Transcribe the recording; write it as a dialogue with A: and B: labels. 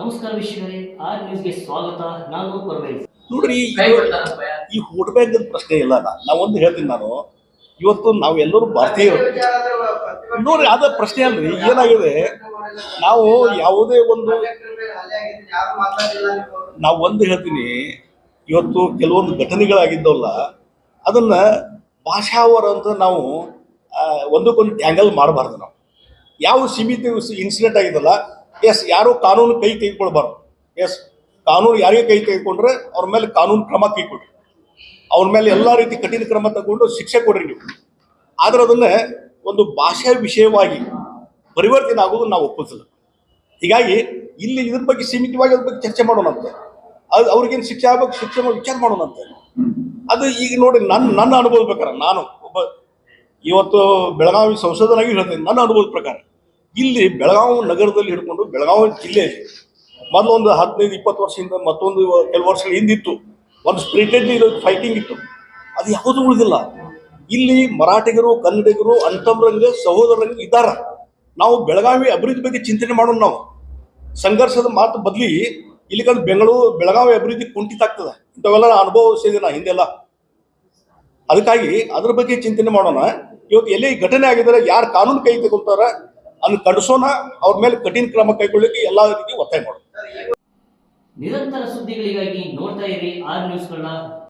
A: ನಮಸ್ಕಾರ ವೀಕ್ಷಕರೇ ಆರ್ ನ್ಯೂಸ್ಗೆ ಸ್ವಾಗತ. ನಾನು ಪರಮೇಶ್
B: ನೋಡ್ರಿ ಈ ವೋಟ್ ಬ್ಯಾಂಕ್ ಪ್ರಶ್ನೆ ಇಲ್ಲ. ನಾ ಒಂದು ಹೇಳ್ತೀನಿ ನಾನು. ಇವತ್ತು ನಾವು ನಾವೆಲ್ಲರೂ ಭಾರತೀಯರು ನೋಡ್ರಿ ಅದ ಪ್ರಶ್ನೆ ಅಲ್ರಿ ಏನಾಗಿದೆ? ನಾವು ಯಾವುದೇ ಒಂದು ನಾವು ಒಂದು ಹೇಳ್ತೀನಿ. ಇವತ್ತು ಕೆಲವೊಂದು ಘಟನೆಗಳಾಗಿದ್ದವಲ್ಲ ಅದನ್ನ ಭಾಷಾವರ ಅಂತ ನಾವು ಒಂದಕ್ಕೊಂದು ಟ್ಯಾಂಗಲ್ ಮಾಡಬಾರ್ದು ನಾವು. ಯಾವ ಸೀಮಿತ ಇನ್ಸಿಡೆಂಟ್ ಆಗಿದಲ್ಲ ಎಸ್ ಯಾರು ಕಾನೂನು ಕೈ ತೆಗೆದುಕೊಳ್ಬಾರ್ದು. ಎಸ್ ಕಾನೂನು ಯಾರಿಗೆ ಕೈ ತೆಗೆದುಕೊಂಡ್ರೆ ಅವ್ರ ಮೇಲೆ ಕಾನೂನು ಕ್ರಮ ಕೈಗೊಳ್ರಿ ಅವ್ರ ಮೇಲೆ ಎಲ್ಲ ರೀತಿ ಕಠಿಣ ಕ್ರಮ ತಗೊಂಡು ಶಿಕ್ಷೆ ಕೊಡ್ರಿ ನೀವು. ಆದ್ರೆ ಅದನ್ನ ಒಂದು ಭಾಷಾ ವಿಷಯವಾಗಿ ಪರಿವರ್ತನೆ ಆಗೋದು ನಾವು ಒಪ್ಪಿಸಲ್ಲ ಹೀಗಾಗಿ ಇಲ್ಲಿ ಇದ್ರ ಬಗ್ಗೆ ಸೀಮಿತವಾಗಿ ಅದ್ರ ಬಗ್ಗೆ ಚರ್ಚೆ ಮಾಡೋಣಂತೆ ಅದು ಅವ್ರಿಗೇನು ಶಿಕ್ಷೆ ಆಗ್ಬೇಕು, ಶಿಕ್ಷೆ ಮಾಡಿ ವಿಚಾರ ಮಾಡೋಣಂತೆ ಅದು ಈಗ ನೋಡಿ ನನ್ನ ನನ್ನ ಅನುಭವದ ಪ್ರಕಾರ, ನಾನು ಒಬ್ಬ ಇವತ್ತು ಬೆಳಗಾವಿ ಸಂಸದನಾಗಿ ಹೇಳ್ತೀನಿ, ನನ್ನ ಅನುಭವದ ಪ್ರಕಾರ. ಇಲ್ಲಿ ಬೆಳಗಾವಿ ನಗರದಲ್ಲಿ ಹಿಡ್ಕೊಂಡು ಬೆಳಗಾವಿ ಜಿಲ್ಲೆಯಲ್ಲಿ ಮೊದಲೊಂದು ಹದಿನೈದು, ಇಪ್ಪತ್ತು ವರ್ಷದಿಂದ ಮತ್ತೊಂದು ಕೆಲವು ವರ್ಷಗಳ ಹಿಂದಿತ್ತು. ಒಂದು ಸ್ಪಿರಿಟೆಡ್ಲಿ ಫೈಟಿಂಗ್ ಇತ್ತು. ಅದು ಯಾವುದು ಉಳಿದಿಲ್ಲ. ಇಲ್ಲಿ ಮರಾಠಿಗರು, ಕನ್ನಡಿಗರು, ಅಂತಮ್ರಂಗ ಸಹೋದರಂಗ ಇದ್ದಾರೆ. ನಾವು ಬೆಳಗಾವಿ ಅಭಿವೃದ್ಧಿ ಬಗ್ಗೆ ಚಿಂತನೆ ಮಾಡೋಣ ನಾವು. ಸಂಘರ್ಷದ ಮಾತು ಬದಲಿ ಇಲ್ಲಿ ಕಂಡು ಬೆಂಗಳೂರು, ಬೆಳಗಾವಿ ಅಭಿವೃದ್ಧಿ ಕುಂಠಿತ ಆಗ್ತದೆ. ಇಂಥವೆಲ್ಲ ಅನುಭವ ನಾ ಹಿಂದೆಲ್ಲ. ಅದಕ್ಕಾಗಿ ಅದ್ರ ಬಗ್ಗೆ ಚಿಂತನೆ ಮಾಡೋಣ. ಇವತ್ತು ಎಲ್ಲಿ ಘಟನೆ ಆಗಿದ್ದಾರೆ, ಯಾರು ಕಾನೂನು ಕೈ ತಗೊಂತಾರ ಅದನ್ನ ಕಡಿಸೋಣ ಅವ್ರ ಮೇಲೆ ಕಠಿಣ ಕ್ರಮ ಕೈಗೊಳ್ಳಲಿಕ್ಕೆ ಎಲ್ಲಾ ರೀತಿ ಒತ್ತಾಯ ಮಾಡೋಣ
A: ನಿರಂತರ ಸುದ್ದಿಗಳಿಗಾಗಿ ನೋಡ್ತಾ ಇರಿ ಆರ್ ನ್ಯೂಸ್ಗಳನ್ನ.